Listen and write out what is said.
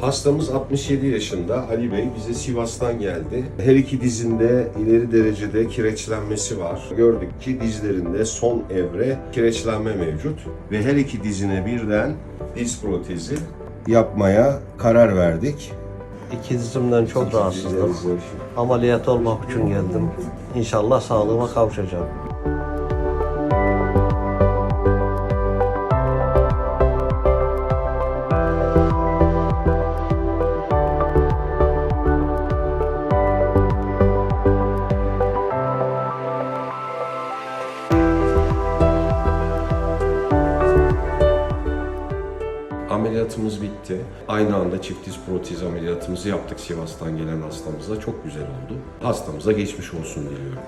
Hastamız 67 yaşında Ali Bey bize Sivas'tan geldi. Her iki dizinde ileri derecede kireçlenmesi var. Gördük ki dizlerinde son evre kireçlenme mevcut ve her iki dizine birden diz protezi yapmaya karar verdik. İki dizimden çok rahatsızdım. Ameliyat olmak için geldim. İnşallah sağlığıma kavuşacağım. Ameliyatımız bitti. Aynı anda çift diz protez ameliyatımızı yaptık Sivas'tan gelen hastamıza. Çok güzel oldu. Hastamıza geçmiş olsun diliyorum.